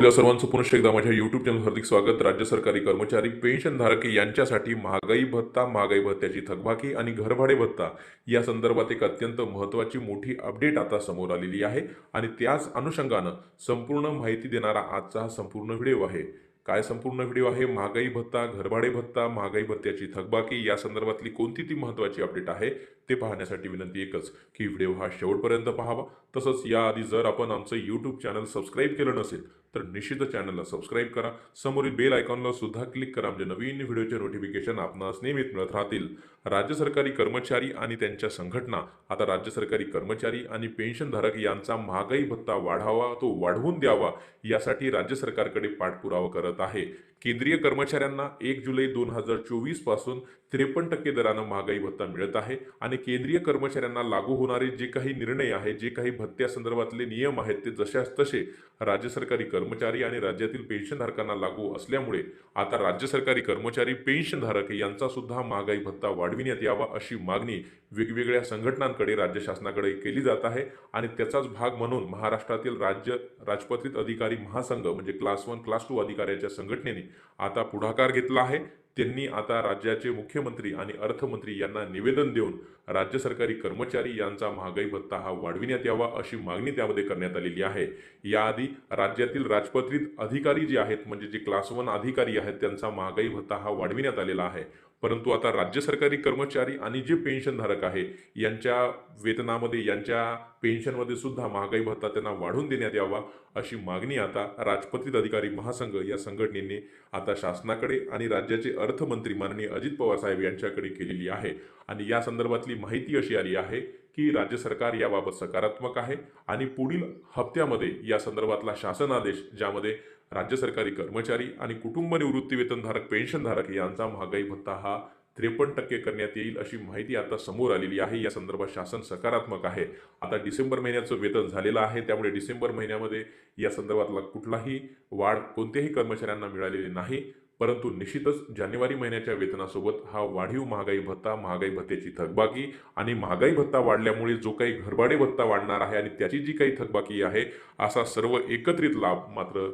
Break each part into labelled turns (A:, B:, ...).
A: आपल्या सर्वांचं पुनश्च एकदा माझ्या युट्यूब चॅनल हार्दिक स्वागत. राज्य सरकारी कर्मचारी पेन्शनधारक यांच्यासाठी महागाई भत्ता महागाई भत्त्याची थकबाकी आणि घरभाडे भत्ता या संदर्भात एक अत्यंत महत्त्वाची मोठी अपडेट आता समोर आलेली आहे आणि त्याच अनुषंगानं संपूर्ण माहिती देणारा आजचा हा संपूर्ण व्हिडिओ आहे. काय संपूर्ण व्हिडिओ आहे? महागाई भत्ता घरभाडे भत्ता महागाई भत्त्याची थकबाकी या संदर्भातली कोणती ती महत्त्वाची अपडेट आहे? ते पाहण्यासाठी विनंती एकच की व्हिडिओ हा शेवटपर्यंत पाहावा. तसंच याआधी जर आपण आमचं यूट्यूब चॅनल सबस्क्राईब केलं नसेल तर निश्चितच चॅनलला सबस्क्राईब करा. समोरील बेल आयकॉनला सुद्धा क्लिक करा. म्हणजे नवीन व्हिडिओचे नोटिफिकेशन आपणास नियमित मिळत राहतील. राज्य सरकारी कर्मचारी आणि त्यांच्या संघटना. आता राज्य सरकारी कर्मचारी आणि पेन्शनधारक यांचा महागाई भत्ता वाढावा तो वाढवून द्यावा यासाठी राज्य सरकारकडे पाठपुरावा करत आहे. केंद्रीय कर्मचाऱ्यांना एक जुलै दोन हजार चोवीसपासून त्रेपन्न टक्के दरानं महागाई भत्ता मिळत आहे आणि केंद्रीय कर्मचाऱ्यांना लागू होणारे जे काही निर्णय आहेत जे काही भत्त्यासंदर्भातले नियम आहेत ते जशास तसे राज्य सरकारी कर्मचारी आणि राज्यातील पेन्शनधारकांना लागू असल्यामुळे आता राज्य सरकारी कर्मचारी पेन्शनधारक यांचा सुद्धा महागाई भत्ता वाढविण्यात यावा अशी मागणी वेगवेगळ्या संघटनांकडे राज्य शासनाकडे केली जात आहे आणि त्याचाच भाग म्हणून महाराष्ट्रातील राज्य राजपत्रित अधिकारी महासंघ म्हणजे क्लास वन क्लास टू अधिकाऱ्याच्या संघटनेने आता पुढाकार घेतला आहे. त्यांनी आता राज्याचे मुख्यमंत्री आणि अर्थमंत्री यांना निवेदन देऊन राज्य सरकारी कर्मचारी यांचा महागाई भत्ता हा वाढविण्यात यावा अशी मागणी त्यामध्ये करण्यात आलेली आहे. याआधी राज्यातील राजपत्रित अधिकारी जे आहेत म्हणजे जे क्लास वन अधिकारी आहेत त्यांचा महागाई भत्ता हा वाढविण्यात आलेला आहे. परंतु आता राज्य सरकारी कर्मचारी आणि जे पेन्शनधारक आहे यांच्या वेतनामध्ये यांच्या पेन्शनमध्ये सुद्धा महागाई भत्ता त्यांना वाढवून देण्यात यावा अशी मागणी आता राजपत्रित अधिकारी महासंघ या संघटनेने आता शासनाकडे आणि राज्याचे अर्थमंत्री माननीय अजित पवार साहेब यांच्याकडे केलेली आहे. आणि या संदर्भातली माहिती अशी आली आहे की राज्य सरकार याबाबत सकारात्मक आहे आणि पुढील हप्त्यामध्ये या संदर्भातला शासन आदेश ज्यामध्ये राज्य सरकारी कर्मचारी आणि कुटुंब निवृत्तीवेतनधारक पेन्शनधारक यांचा महागाई भत्ता हा त्रेपन्न टक्के करण्यात येईल अशी माहिती आता समोर आलेली आहे. या संदर्भात शासन सकारात्मक आहे. आता डिसेंबर महिन्याचं वेतन झालेलं आहे. त्यामुळे डिसेंबर महिन्यामध्ये या संदर्भातला कुठलाही वाढ कोणत्याही कर्मचाऱ्यांना मिळालेली नाही. परंतु निश्चितच जानेवारी महिन्याच्या वेतनासोबत हा वाढीव महागाई भत्ता महागाई भत्त्याची थकबाकी आणि महागाई भत्ता वाढल्यामुळे जो काही घरभाडे भत्ता वाढणार आहे आणि त्याची जी काही थकबाकी आहे असा सर्व एकत्रित लाभ मात्र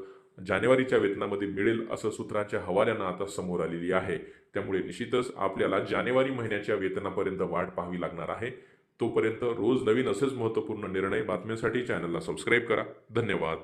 A: जानेवारीच्या वेतनामध्ये मिळेल असं सूत्रांच्या हवाल्यानं आता समोर आलेली आहे. त्यामुळे निश्चितच आपल्याला जानेवारी महिन्याच्या वेतनापर्यंत वाढ पाहावी लागणार आहे. तोपर्यंत रोज नवीन असेच महत्त्वपूर्ण निर्णय बातम्यांसाठी चॅनलला सबस्क्राईब करा. धन्यवाद.